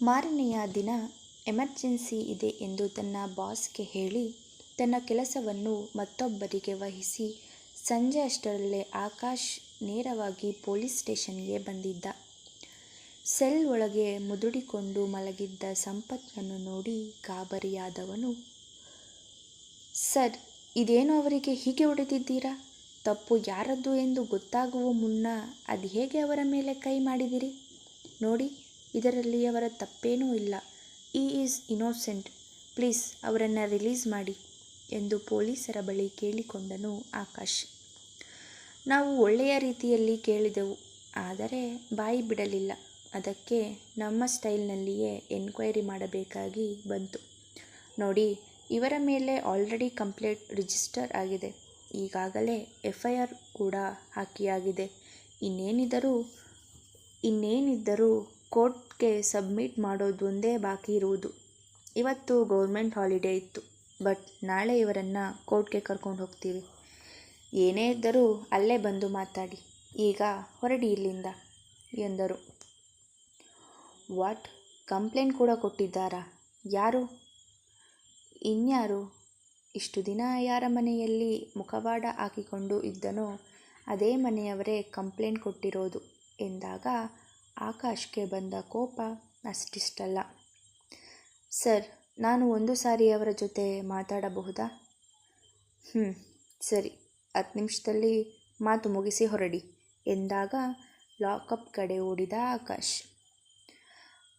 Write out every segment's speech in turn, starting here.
ಮಾರನೆಯ ದಿನ ಎಮರ್ಜೆನ್ಸಿ ಇದೆ ಎಂದು ತನ್ನ ಬಾಸ್ಗೆ ಹೇಳಿ, ತನ್ನ ಕೆಲಸವನ್ನು ಮತ್ತೊಬ್ಬರಿಗೆ ವಹಿಸಿ ಸಂಜೆ ಅಷ್ಟರಲ್ಲೇ ಆಕಾಶ್ ನೇರವಾಗಿ ಪೊಲೀಸ್ ಸ್ಟೇಷನ್ಗೆ ಬಂದಿದ್ದ. ಸೆಲ್ ಒಳಗೆ ಮುದುಡಿಕೊಂಡು ಮಲಗಿದ್ದ ಸಂಪತ್ನನ್ನು ನೋಡಿ ಗಾಬರಿಯಾದವನು, ಸರ್, ಇದೇನು ಅವರಿಗೆ ಹೀಗೆ ಹೊಡೆದಿದ್ದೀರಾ? ತಪ್ಪು ಯಾರದ್ದು ಎಂದು ಗೊತ್ತಾಗುವ ಮುನ್ನ ಅದು ಹೇಗೆ ಅವರ ಮೇಲೆ ಕೈ ಮಾಡಿದಿರಿ? ನೋಡಿ ಇದರಲ್ಲಿ ಅವರ ತಪ್ಪೇನೂ ಇಲ್ಲ. ಈ ಈಸ್ ಇನೋಸೆಂಟ್ ಪ್ಲೀಸ್ ಅವರನ್ನು ರಿಲೀಸ್ ಮಾಡಿ ಎಂದು ಪೊಲೀಸರ ಬಳಿ ಕೇಳಿಕೊಂಡನು ಆಕಾಶ್. ನಾವು ಒಳ್ಳೆಯ ರೀತಿಯಲ್ಲಿ ಕೇಳಿದೆವು, ಆದರೆ ಬಾಯಿ ಬಿಡಲಿಲ್ಲ. ಅದಕ್ಕೆ ನಮ್ಮ ಸ್ಟೈಲ್ನಲ್ಲಿಯೇ ಎನ್ಕ್ವೈರಿ ಮಾಡಬೇಕಾಗಿ ಬಂತು. ನೋಡಿ, ಇವರ ಮೇಲೆ ಆಲ್ರೆಡಿ ಕಂಪ್ಲೇಂಟ್ ರಿಜಿಸ್ಟರ್ ಆಗಿದೆ. ಈಗಾಗಲೇ ಎಫ್ ಐ ಆರ್ ಕೂಡ ಹಾಕಿಯಾಗಿದೆ. ಇನ್ನೇನಿದ್ದರೂ ಇನ್ನೇನಿದ್ದರೂ ಕೋರ್ಟ್ಗೆ ಸಬ್ಮಿಟ್ ಮಾಡೋದು ಒಂದೇ ಬಾಕಿ ಇರುವುದು. ಇವತ್ತು ಗೌರ್ಮೆಂಟ್ ಹಾಲಿಡೇ ಇತ್ತು. ಬಟ್ ನಾಳೆ ಇವರನ್ನು ಕೋರ್ಟ್ಗೆ ಕರ್ಕೊಂಡು ಹೋಗ್ತೀವಿ. ಏನೇ ಇದ್ದರೂ ಅಲ್ಲೇ ಬಂದು ಮಾತಾಡಿ. ಈಗ ಹೊರಡಿ ಇಲ್ಲಿಂದ, ಎಂದರು. ವಾಟ್? ಕಂಪ್ಲೇಂಟ್ ಕೂಡ ಕೊಟ್ಟಿದ್ದಾರಾ? ಯಾರು? ಇನ್ಯಾರು? ಇಷ್ಟು ದಿನ ಯಾರ ಮನೆಯಲ್ಲಿ ಮುಖವಾಡ ಹಾಕಿಕೊಂಡು ಇದ್ದನೋ, ಅದೇ ಮನೆಯವರೇ ಕಂಪ್ಲೇಂಟ್ ಕೊಟ್ಟಿರೋದು ಎಂದಾಗ ಆಕಾಶ್ಗೆ ಬಂದ ಕೋಪ ಅಷ್ಟಿಷ್ಟಲ್ಲ. ಸರ್, ನಾನು ಒಂದು ಸಾರಿ ಅವರ ಜೊತೆ ಮಾತಾಡಬಹುದಾ? ಹ್ಞೂ ಸರಿ. ಹತ್ತು ನಿಮಿಷದಲ್ಲಿ ಮಾತು ಮುಗಿಸಿ ಹೊರಡಿ, ಎಂದಾಗ ಲಾಕಪ್ ಕಡೆ ಓಡಿದ ಆಕಾಶ್.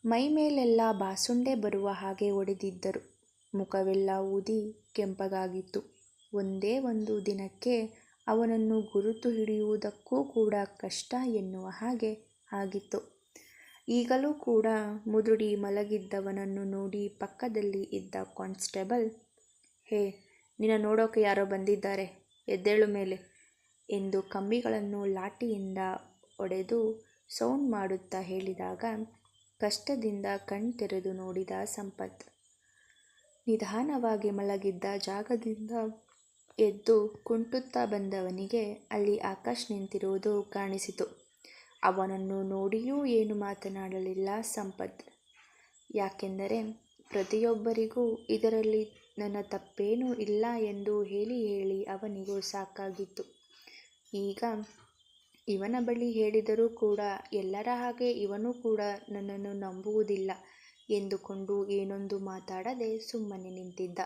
ಮೈ ಮೇಲೆಲ್ಲ ಬಾಸುಂಡೆ ಬರುವ ಹಾಗೆ ಒಡೆದಿದ್ದರು. ಮುಖವೆಲ್ಲ ಊದಿ ಕೆಂಪಗಾಗಿತ್ತು. ಒಂದೇ ಒಂದು ದಿನಕ್ಕೆ ಅವನನ್ನು ಗುರುತು ಹಿಡಿಯುವುದಕ್ಕೂ ಕೂಡ ಕಷ್ಟ ಎನ್ನುವ ಹಾಗೆ ಆಗಿತ್ತು. ಈಗಲೂ ಕೂಡ ಮುದುಡಿ ಮಲಗಿದ್ದವನನ್ನು ನೋಡಿ ಪಕ್ಕದಲ್ಲಿ ಇದ್ದ ಕಾನ್ಸ್ಟೇಬಲ್, ಹೇ, ನಿನ್ನ ನೋಡೋಕೆ ಯಾರೋ ಬಂದಿದ್ದಾರೆ, ಎದ್ದೇಳು ಮೇಲೆ ಎಂದು ಕಂಬಿಗಳನ್ನು ಲಾಠಿಯಿಂದ ಒಡೆದು ಸೌಂಡ್ ಮಾಡುತ್ತಾ ಹೇಳಿದಾಗ ಕಷ್ಟದಿಂದ ಕಣ್ತೆರೆದು ನೋಡಿದ ಸಂಪತ್. ನಿಧಾನವಾಗಿ ಮಲಗಿದ್ದ ಜಾಗದಿಂದ ಎದ್ದು ಕುಂಟುತ್ತಾ ಬಂದವನಿಗೆ ಅಲ್ಲಿ ಆಕಾಶ್ ನಿಂತಿರುವುದು ಕಾಣಿಸಿತು. ಅವನನ್ನು ನೋಡಿಯೂ ಏನು ಮಾತನಾಡಲಿಲ್ಲ ಸಂಪತ್. ಯಾಕೆಂದರೆ ಪ್ರತಿಯೊಬ್ಬರಿಗೂ ಇದರಲ್ಲಿ ನನ್ನ ತಪ್ಪೇನೂ ಇಲ್ಲ ಎಂದು ಹೇಳಿ ಹೇಳಿ ಅವನಿಗೂ ಸಾಕಾಗಿತ್ತು. ಈಗ ಇವನ ಬಳಿ ಹೇಳಿದರೂ ಕೂಡ ಎಲ್ಲರ ಹಾಗೆ ಇವನು ಕೂಡ ನನ್ನನ್ನು ನಂಬುವುದಿಲ್ಲ ಎಂದುಕೊಂಡು ಏನೊಂದು ಮಾತಾಡದೆ ಸುಮ್ಮನೆ ನಿಂತಿದ್ದ.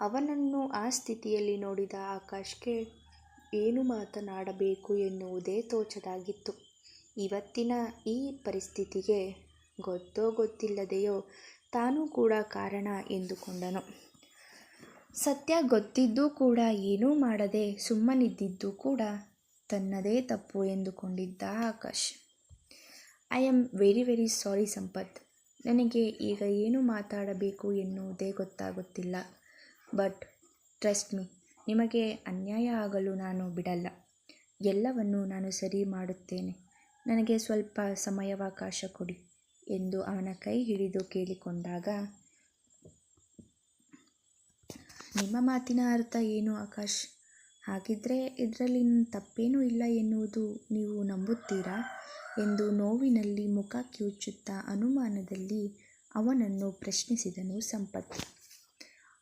ಅವನನ್ನು ಆ ಸ್ಥಿತಿಯಲ್ಲಿ ನೋಡಿದ ಆಕಾಶ್ಗೆ ಏನು ಮಾತನಾಡಬೇಕು ಎನ್ನುವುದೇ ತೋಚದಾಗಿತ್ತು. ಇವತ್ತಿನ ಈ ಪರಿಸ್ಥಿತಿಗೆ ಗೊತ್ತೋ ಗೊತ್ತಿಲ್ಲದೆಯೋ ತಾನೂ ಕೂಡ ಕಾರಣ ಎಂದುಕೊಂಡನು. ಸತ್ಯ ಗೊತ್ತಿದ್ದೂ ಕೂಡ ಏನೂ ಮಾಡದೆ ಸುಮ್ಮನಿದ್ದಿದ್ದು ಕೂಡ ತನ್ನದೇ ತಪ್ಪು ಎಂದುಕೊಂಡಿದ್ದ Akash. I am very very sorry Sampath. ನನಗೆ ಈಗ ಏನು ಮಾತಾಡಬೇಕು ಎನ್ನುವುದೇ ಗೊತ್ತಾಗುತ್ತಿಲ್ಲ. ಬಟ್ ಟ್ರಸ್ಟ್ ಮೀ ನಿಮಗೆ ಅನ್ಯಾಯ ಆಗಲು ನಾನು ಬಿಡಲ್ಲ. ಎಲ್ಲವನ್ನು ನಾನು ಸರಿ ಮಾಡುತ್ತೇನೆ. ನನಗೆ ಸ್ವಲ್ಪ ಸಮಯಾವಕಾಶ ಕೊಡಿ ಎಂದು ಅವನ ಕೈ ಹಿಡಿದು ಕೇಳಿಕೊಂಡಾಗ, ನಿಮ್ಮ ಮಾತಿನ ಅರ್ಥ ಏನು ಆಕಾಶ್? ಹಾಗಿದ್ರೆ ಇದರಲ್ಲಿ ತಪ್ಪೇನೂ ಇಲ್ಲ ಎನ್ನುವುದು ನೀವು ನಂಬುತ್ತೀರಾ? ಎಂದು ನೋವಿನಲ್ಲಿ ಮುಖ ಕಿವುಚುತ್ತಾ ಅನುಮಾನದಲ್ಲಿ ಅವನನ್ನು ಪ್ರಶ್ನಿಸಿದನು ಸಂಪತ್.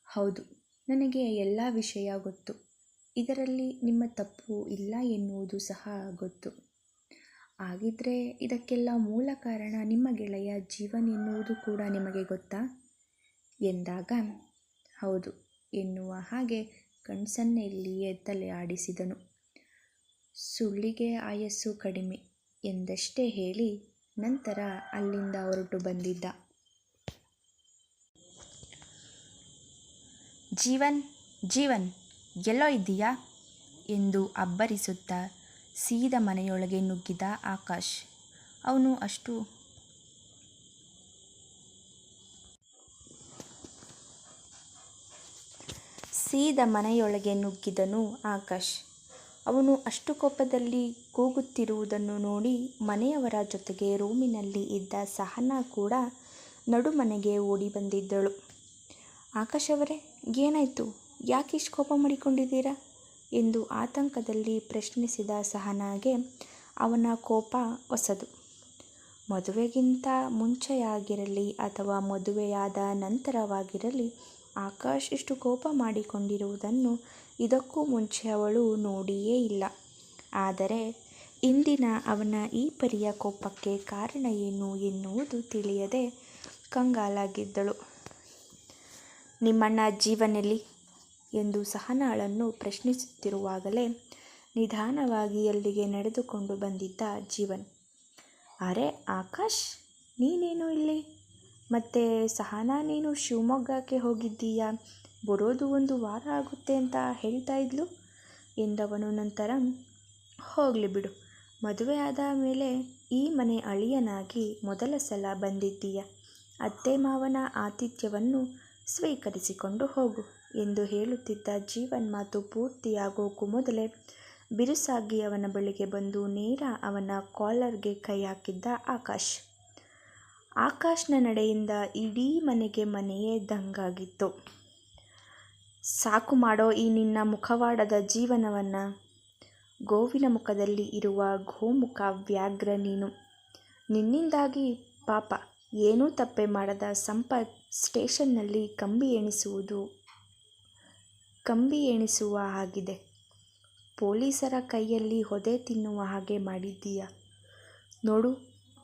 ಹೌದು ನನಗೆ ಎಲ್ಲ ವಿಷಯ ಗೊತ್ತು. ಇದರಲ್ಲಿ ನಿಮ್ಮ ತಪ್ಪು ಇಲ್ಲ ಎನ್ನುವುದು ಸಹ ಗೊತ್ತು. ಹಾಗಿದ್ರೆ ಇದಕ್ಕೆಲ್ಲ ಮೂಲ ಕಾರಣ ನಿಮ್ಮ ಗೆಳೆಯ ಜೀವನ್ ಎನ್ನುವುದು ಕೂಡ ನಿಮಗೆ ಗೊತ್ತಾ? ಎಂದಾಗ, ಹೌದು, ಎನ್ನುವ ಹಾಗೆ ಕಣ್ಸನ್ನೆಯಲ್ಲಿಯೇ ತಲೆ ಆಡಿಸಿದನು ಸುಳ್ಳಿಗೆ ಆಯಸ್ಸು ಕಡಿಮೆ ಎಂದಷ್ಟೇ ಹೇಳಿ ನಂತರ ಅಲ್ಲಿಂದ ಹೊರಟು ಬಂದಿದ್ದ. ಜೀವನ್ ಜೀವನ್, ಎಲ್ಲೋ ಇದ್ದೀಯಾ? ಎಂದು ಅಬ್ಬರಿಸುತ್ತಾ ಸೀದ ಮನೆಯೊಳಗೆ ನುಗ್ಗಿದ ಆಕಾಶ್. ಅವನು ಅಷ್ಟು ಸೀದ ಮನೆಯೊಳಗೆ ನುಗ್ಗಿದನು ಆಕಾಶ್. ಅವನು ಅಷ್ಟು ಕೋಪದಲ್ಲಿ ಕೂಗುತ್ತಿರುವುದನ್ನು ನೋಡಿ ಮನೆಯವರ ಜೊತೆಗೆ ರೂಮಿನಲ್ಲಿ ಇದ್ದ ಸಹನಾ ಕೂಡ ನಡುಮನೆಗೆ ಓಡಿ ಬಂದಿದ್ದಳು. ಆಕಾಶ್ ಅವರೇ ಏನಾಯಿತು? ಯಾಕೆ ಇಷ್ಟು ಕೋಪ ಮಾಡಿಕೊಂಡಿದ್ದೀರಾ? ಎಂದು ಆತಂಕದಲ್ಲಿ ಪ್ರಶ್ನಿಸಿದ ಸಹನಾಗೆ ಅವನ ಕೋಪ ಹೊಸದು. ಮದುವೆಗಿಂತ ಮುಂಚೆಯಾಗಿರಲಿ ಅಥವಾ ಮದುವೆಯಾದ ನಂತರವಾಗಿರಲಿ, ಆಕಾಶ್ ಇಷ್ಟು ಕೋಪ ಮಾಡಿಕೊಂಡಿರುವುದನ್ನು ಇದಕ್ಕೂ ಮುಂಚೆ ಅವಳು ನೋಡಿಯೇ ಇಲ್ಲ. ಆದರೆ ಇಂದಿನ ಅವನ ಈ ಪರಿಯ ಕೋಪಕ್ಕೆ ಕಾರಣ ಏನು ಎನ್ನುವುದು ತಿಳಿಯದೆ ಕಂಗಾಲಾಗಿದ್ದಳು. ನಿಮ್ಮಣ್ಣ ಜೀವನಲ್ಲಿ ಎಂದು ಸಹನಾಳನ್ನು ಪ್ರಶ್ನಿಸುತ್ತಿರುವಾಗಲೇ ನಿಧಾನವಾಗಿ ಅಲ್ಲಿಗೆ ನಡೆದುಕೊಂಡು ಬಂದಿದ್ದ ಜೀವನ್. ಅರೆ ಆಕಾಶ್, ನೀನೇನು ಇಲ್ಲಿ? ಮತ್ತೆ ಸಹನಾ ನೀನು ಶಿವಮೊಗ್ಗಕ್ಕೆ ಹೋಗಿದ್ದೀಯಾ? ಬರೋದು ಒಂದು ವಾರ ಆಗುತ್ತೆ ಅಂತ ಹೇಳ್ತಾ ಇದ್ಲು? ಎಂದವನು ನಂತರ, ಹೋಗಲಿ ಬಿಡು. ಮದುವೆ ಆದ ಮೇಲೆ ಈ ಮನೆ ಅಳಿಯನಾಗಿ ಮೊದಲ ಸಲ ಬಂದಿದ್ದೀಯ? ಅತ್ತೆ ಮಾವನ ಆತಿಥ್ಯವನ್ನು ಸ್ವೀಕರಿಸಿಕೊಂಡು ಹೋಗು ಎಂದು ಹೇಳುತ್ತಿದ್ದ ಜೀವನ್ ಮಾತು ಪೂರ್ತಿಯಾಗೋಕ್ಕೂ ಮೊದಲೇ ಬಿರುಸಾಗಿ ಅವನ ಬಳಿಗೆ ಬಂದು ನೇರ ಅವನ ಕಾಲರ್ಗೆ ಕೈ ಹಾಕಿದ್ದ ಆಕಾಶ್. ಆಕಾಶ್ನ ನಡೆಯಿಂದ ಇಡೀ ಮನೆಗೆ ಮನೆಯೇ ದಂಗಾಗಿತ್ತು. ಸಾಕು ಮಾಡೋ ಈ ನಿನ್ನ ಮುಖವಾಡದ ಜೀವನವನ್ನು. ಗೋವಿನ ಮುಖದಲ್ಲಿ ಇರುವ ಗೋಮುಖ ವ್ಯಾಘ್ರ ನೀನು. ನಿನ್ನಿಂದಾಗಿ ಪಾಪ, ಏನೂ ತಪ್ಪೆ ಮಾಡದ ಸಂಪತ್ ಸ್ಟೇಷನ್ನಲ್ಲಿ ಕಂಬಿ ಎಣಿಸುವುದು. ಕಂಬಿ ಎಣಿಸುವ ಹಾಗಿದೆ. ಪೊಲೀಸರ ಕೈಯಲ್ಲಿ ಹೊದೆ ತಿನ್ನುವ ಹಾಗೆ ಮಾಡಿದ್ದೀಯ. ನೋಡು,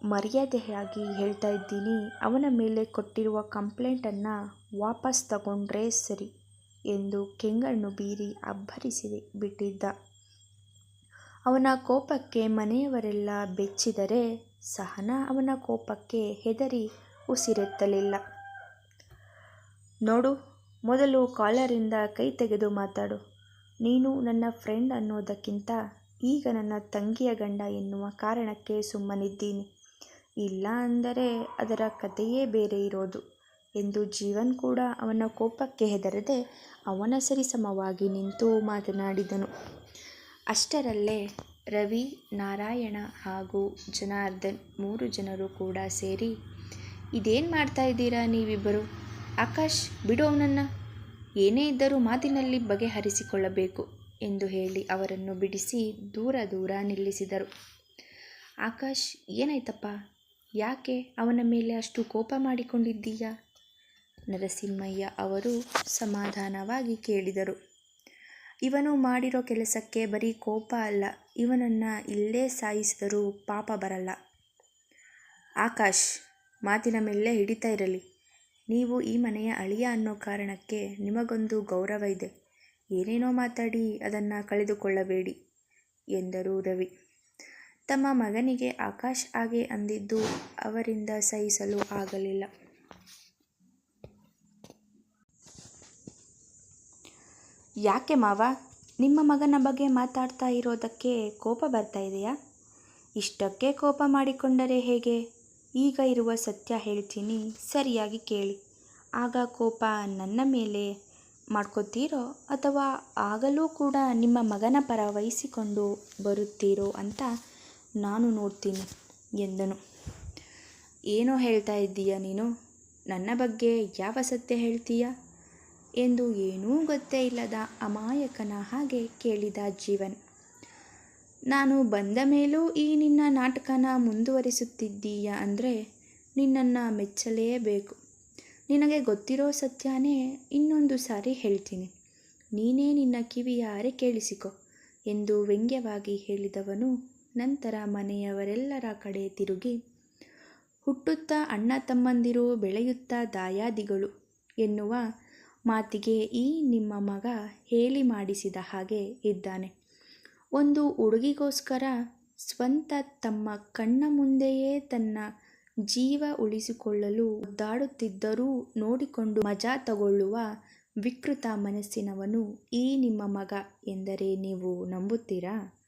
ಮರ್ಯಾದೆಯಾಗಿ ಹೇಳ್ತಾ ಇದ್ದೀನಿ. ಅವನ ಮೇಲೆ ಕೊಟ್ಟಿರುವ ಕಂಪ್ಲೇಂಟನ್ನು ವಾಪಸ್ ತಗೊಂಡ್ರೆ ಸರಿ ಎಂದು ಕೆಂಗಣ್ಣು ಬೀರಿ ಅಬ್ಬರಿಸಿ ಬಿಟ್ಟಿದ್ದ. ಅವನ ಕೋಪಕ್ಕೆ ಮನೆಯವರೆಲ್ಲ ಬೆಚ್ಚಿದರೆ ಸಹನ ಅವನ ಕೋಪಕ್ಕೆ ಹೆದರಿ ಉಸಿರೆತ್ತಲಿಲ್ಲ. ನೋಡು, ಮೊದಲು ಕಾಲರಿಂದ ಕೈ ತೆಗೆದು ಮಾತಾಡು. ನೀನು ನನ್ನ ಫ್ರೆಂಡ್ ಅನ್ನೋದಕ್ಕಿಂತ ಈಗ ನನ್ನ ತಂಗಿಯ ಗಂಡ ಎನ್ನುವ ಕಾರಣಕ್ಕೆ ಸುಮ್ಮನಿದ್ದೀನಿ. ಇಲ್ಲ ಅಂದರೆ ಅದರ ಕಥೆಯೇ ಬೇರೆ ಇರೋದು ಎಂದು ಜೀವನ್ ಕೂಡ ಅವನ ಕೋಪಕ್ಕೆ ಹೆದರದೆ ಅವನ ಸರಿಸಮವಾಗಿ ನಿಂತು ಮಾತನಾಡಿದನು. ಅಷ್ಟರಲ್ಲೇ ರವಿ, ನಾರಾಯಣ ಹಾಗೂ ಜನಾರ್ದನ್ ಮೂರು ಜನರು ಕೂಡ ಸೇರಿ, ಇದೇನು ಮಾಡ್ತಾ ಇದ್ದೀರಾ ನೀವಿಬ್ಬರು? ಆಕಾಶ್, ಬಿಡು ಅವನನ್ನು. ಏನೇ ಇದ್ದರೂ ಮಾತಿನಲ್ಲಿ ಬಗೆಹರಿಸಿಕೊಳ್ಳಬೇಕು ಎಂದು ಹೇಳಿ ಅವರನ್ನು ಬಿಡಿಸಿ ದೂರ ದೂರ ನಿಲ್ಲಿಸಿದರು. ಆಕಾಶ್, ಏನಾಯ್ತಪ್ಪ? ಯಾಕೆ ಅವನ ಮೇಲೆ ಅಷ್ಟು ಕೋಪ ಮಾಡಿಕೊಂಡಿದ್ದೀಯಾ? ನರಸಿಂಹಯ್ಯ ಅವರು ಸಮಾಧಾನವಾಗಿ ಕೇಳಿದರು. ಇವನು ಮಾಡಿರೋ ಕೆಲಸಕ್ಕೆ ಬರೀ ಕೋಪ ಅಲ್ಲ, ಇವನನ್ನು ಇಲ್ಲೇ ಸಾಯಿಸಿದರೂ ಪಾಪ ಬರಲ್ಲ. ಆಕಾಶ್, ಮಾತಿನ ಮೇಲೆ ಹಿಡಿತಾ ಇರಲಿ. ನೀವು ಈ ಮನೆಯ ಅಳಿಯ ಅನ್ನೋ ಕಾರಣಕ್ಕೆ ನಿಮಗೊಂದು ಗೌರವ ಇದೆ. ಏನೇನೋ ಮಾತಾಡಿ ಅದನ್ನು ಕಳೆದುಕೊಳ್ಳಬೇಡಿ, ಎಂದರು ರವಿ. ತಮ್ಮ ಮಗನಿಗೆ ಆಕಾಶ್ ಹಾಗೆ ಅಂದಿದ್ದು ಅವರಿಂದ ಸಹಿಸಲು ಆಗಲಿಲ್ಲ. ಯಾಕೆ ಮಾವ? ನಿಮ್ಮ ಮಗನ ಬಗ್ಗೆ ಮಾತಾಡ್ತಾ ಇರೋದಕ್ಕೆ ಕೋಪ ಬರ್ತಾ ಇದೆಯಾ? ಇಷ್ಟಕ್ಕೆ ಕೋಪ ಮಾಡಿಕೊಂಡರೆ ಹೇಗೆ? ಈಗ ಇರುವ ಸತ್ಯ ಹೇಳ್ತೀನಿ, ಸರಿಯಾಗಿ ಕೇಳಿ. ಆಗ ಕೋಪ ನನ್ನ ಮೇಲೆ ಮಾಡ್ಕೋತೀರೋ ಅಥವಾ ಆಗಲೂ ಕೂಡ ನಿಮ್ಮ ಮಗನ ಪರ ವಹಿಸಿಕೊಂಡು ಬರುತ್ತೀರೋ ಅಂತ ನಾನು ನೋಡ್ತೀನಿ, ಎಂದನು. ಏನೋ ಹೇಳ್ತಾ ಇದ್ದೀಯ ನೀನು? ನನ್ನ ಬಗ್ಗೆ ಯಾವ ಸತ್ಯ ಹೇಳ್ತೀಯ? ಎಂದು ಏನೂ ಗೊತ್ತೇ ಇಲ್ಲದ ಅಮಾಯಕನ ಹಾಗೆ ಕೇಳಿದ ಜೀವನ್. ನಾನು ಬಂದ ಮೇಲೂ ಈ ನಿನ್ನ ನಾಟಕನ ಮುಂದುವರಿಸುತ್ತಿದ್ದೀಯ ಅಂದರೆ ನಿನ್ನನ್ನು ಮೆಚ್ಚಲೇಬೇಕು. ನಿನಗೆ ಗೊತ್ತಿರೋ ಸತ್ಯನೇ ಇನ್ನೊಂದು ಸಾರಿ ಹೇಳ್ತೀನಿ. ನೀನೇ ನಿನ್ನ ಕಿವಿಯಾರೆ ಕೇಳಿಸಿಕೊ ಎಂದು ವ್ಯಂಗ್ಯವಾಗಿ ಹೇಳಿದವನು ನಂತರ ಮನೆಯವರೆಲ್ಲರ ಕಡೆ ತಿರುಗಿ, ಹುಟ್ಟುತ್ತಾ ಅಣ್ಣ ತಮ್ಮಂದಿರು ಬೆಳೆಯುತ್ತಾ ದಾಯಾದಿಗಳು ಎನ್ನುವ ಮಾತಿಗೆ ಈ ನಿಮ್ಮ ಮಗ ಹೇಳಿ ಮಾಡಿಸಿದ ಹಾಗೆ ಇದ್ದಾನೆ. ಒಂದು ಹುಡುಗಿಗೋಸ್ಕರ ಸ್ವಂತ ತಮ್ಮ ಕಣ್ಣ ಮುಂದೆಯೇ ತನ್ನ ಜೀವ ಉಳಿಸಿಕೊಳ್ಳಲು ಒದ್ದಾಡುತ್ತಿದ್ದರೂ ನೋಡಿಕೊಂಡು ಮಜಾ ತಗೊಳ್ಳುವ ವಿಕೃತ ಮನಸ್ಸಿನವನು ಈ ನಿಮ್ಮ ಮಗ ಎಂದರೆ ನೀವು ನಂಬುತ್ತೀರಾ?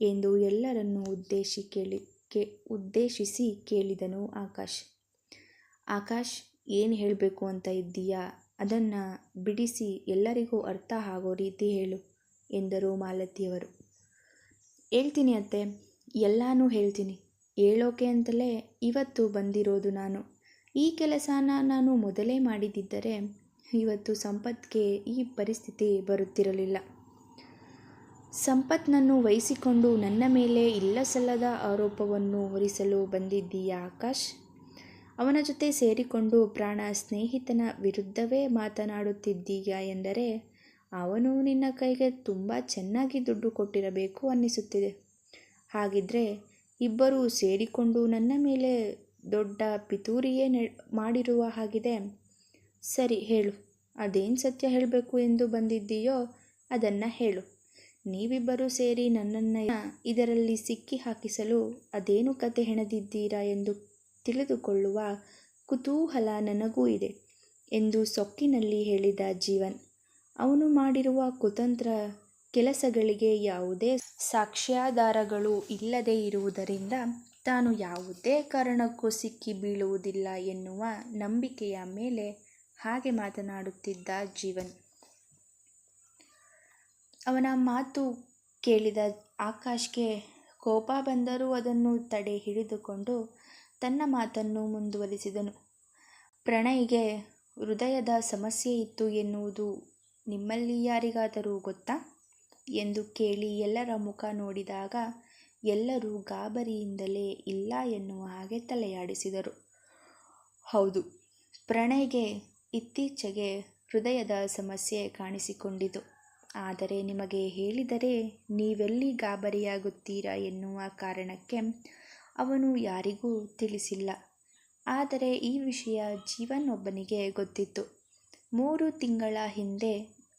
ಎಂದು ಎಲ್ಲರನ್ನು ಉದ್ದೇಶಿ ಕೇಳಿ, ಕೇ, ಉದ್ದೇಶಿಸಿ ಕೇಳಿದನು ಆಕಾಶ್. ಆಕಾಶ್, ಏನು ಹೇಳಬೇಕು ಅಂತ ಇದ್ದೀಯಾ? ಅದನ್ನು ಬಿಡಿಸಿ ಎಲ್ಲರಿಗೂ ಅರ್ಥ ಆಗೋ ರೀತಿ ಹೇಳು, ಎಂದರು ಮಾಲತಿಯವರು. ಹೇಳ್ತೀನಿ ಅತ್ತೆ, ಎಲ್ಲನೂ ಹೇಳ್ತೀನಿ. ಹೇಳೋಕೆ ಅಂತಲೇ ಇವತ್ತು ಬಂದಿರೋದು ನಾನು. ಈ ಕೆಲಸನ ನಾನು ಮೊದಲೇ ಮಾಡಿದ್ದಿದ್ದರೆ ಇವತ್ತು ಸಂಪತ್ಗೆ ಈ ಪರಿಸ್ಥಿತಿ ಬರುತ್ತಿರಲಿಲ್ಲ. ಸಂಪತ್ನನ್ನು ವಹಿಸಿಕೊಂಡು ನನ್ನ ಮೇಲೆ ಇಲ್ಲಸಲ್ಲದ ಆರೋಪವನ್ನು ಹೊರಿಸಲು ಬಂದಿದ್ದೀಯ ಆಕಾಶ್? ಅವನ ಜೊತೆ ಸೇರಿಕೊಂಡು ಪ್ರಾಣ ಸ್ನೇಹಿತನ ವಿರುದ್ಧವೇ ಮಾತನಾಡುತ್ತಿದ್ದೀಯಾ ಎಂದರೆ ಅವನು ನಿನ್ನ ಕೈಗೆ ತುಂಬ ಚೆನ್ನಾಗಿ ದುಡ್ಡು ಕೊಟ್ಟಿರಬೇಕು ಅನ್ನಿಸುತ್ತಿದೆ. ಹಾಗಿದ್ರೆ ಇಬ್ಬರೂ ಸೇರಿಕೊಂಡು ನನ್ನ ಮೇಲೆ ದೊಡ್ಡ ಪಿತೂರಿಯೇ ನೆ, ಮಾಡಿರುವ ಹಾಗಿದೆ. ಸರಿ ಹೇಳು, ಅದೇನು ಸತ್ಯ ಹೇಳಬೇಕು ಎಂದು ಬಂದಿದ್ದೀಯೋ ಅದನ್ನು ಹೇಳು. ನೀವಿಬ್ಬರೂ ಸೇರಿ ನನ್ನನ್ನು ಇದರಲ್ಲಿ ಸಿಕ್ಕಿ ಹಾಕಿಸಲು ಅದೇನು ಕತೆ ಹೆಣೆದಿದ್ದೀರಾ ಎಂದು ತಿಳಿದುಕೊಳ್ಳುವ ಕುತೂಹಲ ನನಗೂ ಇದೆ ಎಂದು ಸೊಕ್ಕಿನಲ್ಲಿ ಹೇಳಿದ ಜೀವನ್. ಅವನು ಮಾಡಿರುವ ಕುತಂತ್ರ ಕೆಲಸಗಳಿಗೆ ಯಾವುದೇ ಸಾಕ್ಷ್ಯಾಧಾರಗಳು ಇಲ್ಲದೇ ಇರುವುದರಿಂದ ತಾನು ಯಾವುದೇ ಕಾರಣಕ್ಕೂ ಸಿಕ್ಕಿ ಬೀಳುವುದಿಲ್ಲ ಎನ್ನುವ ನಂಬಿಕೆಯ ಮೇಲೆ ಹಾಗೆ ಮಾತನಾಡುತ್ತಿದ್ದ ಜೀವನ್. ಅವನ ಮಾತು ಕೇಳಿದ ಆಕಾಶ್ಗೆ ಕೋಪ ಬಂದರೂ ಅದನ್ನು ತಡೆ ಹಿಡಿದುಕೊಂಡು ತನ್ನ ಮಾತನ್ನು ಮುಂದುವರಿಸಿದನು. ಪ್ರಣಯ್ಗೆ ಹೃದಯದ ಸಮಸ್ಯೆ ಇತ್ತು ಎನ್ನುವುದು ನಿಮ್ಮಲ್ಲಿ ಯಾರಿಗಾದರೂ ಗೊತ್ತಾ? ಎಂದು ಕೇಳಿ ಎಲ್ಲರ ಮುಖ ನೋಡಿದಾಗ ಎಲ್ಲರೂ ಗಾಬರಿಯಿಂದಲೇ ಇಲ್ಲ ಎನ್ನುವ ಹಾಗೆ ತಲೆಯಾಡಿಸಿದರು. ಹೌದು, ಪ್ರಣಯ್ಗೆ ಇತ್ತೀಚೆಗೆ ಹೃದಯದ ಸಮಸ್ಯೆ ಕಾಣಿಸಿಕೊಂಡಿತು. ಆದರೆ ನಿಮಗೆ ಹೇಳಿದರೆ ನೀವೆಲ್ಲಿ ಗಾಬರಿಯಾಗುತ್ತೀರಾ ಎನ್ನುವ ಕಾರಣಕ್ಕೆ ಅವನು ಯಾರಿಗೂ ತಿಳಿಸಿಲ್ಲ. ಆದರೆ ಈ ವಿಷಯ ಜೀವನ್ ಒಬ್ಬನಿಗೆ ಗೊತ್ತಿತ್ತು. ಮೂರು ತಿಂಗಳ ಹಿಂದೆ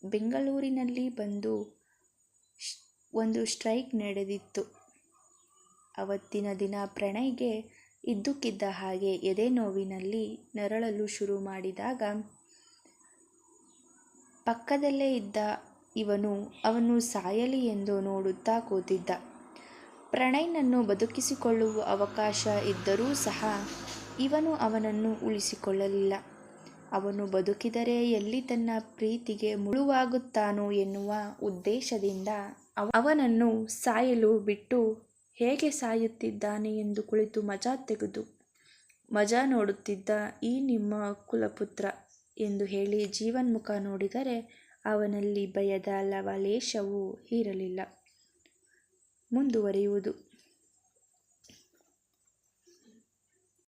ಬೆಂಗಳೂರಿನಲ್ಲಿ ಬಂದು ಒಂದು ಸ್ಟ್ರೈಕ್ ನಡೆದಿತ್ತು. ಅವತ್ತಿನ ದಿನ ಪ್ರಣಯ್ಗೆ ಇದ್ದಕ್ಕಿದ್ದ ಹಾಗೆ ಎದೆ ನೋವಿನಲ್ಲಿ ನರಳಲು ಶುರು ಮಾಡಿದಾಗ ಪಕ್ಕದಲ್ಲೇ ಇದ್ದ ಇವನು ಅವನು ಸಾಯಲಿ ಎಂದು ನೋಡುತ್ತಾ ಕೂತಿದ್ದ. ಪ್ರಣಯ್ನನ್ನು ಬದುಕಿಸಿಕೊಳ್ಳುವ ಅವಕಾಶ ಇದ್ದರೂ ಸಹ ಇವನು ಅವನನ್ನು ಉಳಿಸಿಕೊಳ್ಳಲಿಲ್ಲ. ಅವನು ಬದುಕಿದರೆ ಎಲ್ಲಿ ತನ್ನ ಪ್ರೀತಿಗೆ ಮುಳುವಾಗುತ್ತಾನೋ ಎನ್ನುವ ಉದ್ದೇಶದಿಂದ ಅವನನ್ನು ಸಾಯಲು ಬಿಟ್ಟು ಹೇಗೆ ಸಾಯುತ್ತಿದ್ದಾನೆ ಎಂದು ಕುಳಿತು ಮಜಾ ತೆಗೆದು, ಮಜಾ ನೋಡುತ್ತಿದ್ದ ಈ ನಿಮ್ಮ ಕುಲಪುತ್ರ ಎಂದು ಹೇಳಿ ಜೀವನ್ಮುಖ ನೋಡಿದರೆ ಅವನಲ್ಲಿ ಭಯದ ಲವಲೇಶವೂ ಇರಲಿಲ್ಲ. ಮುಂದುವರಿಯುವುದು.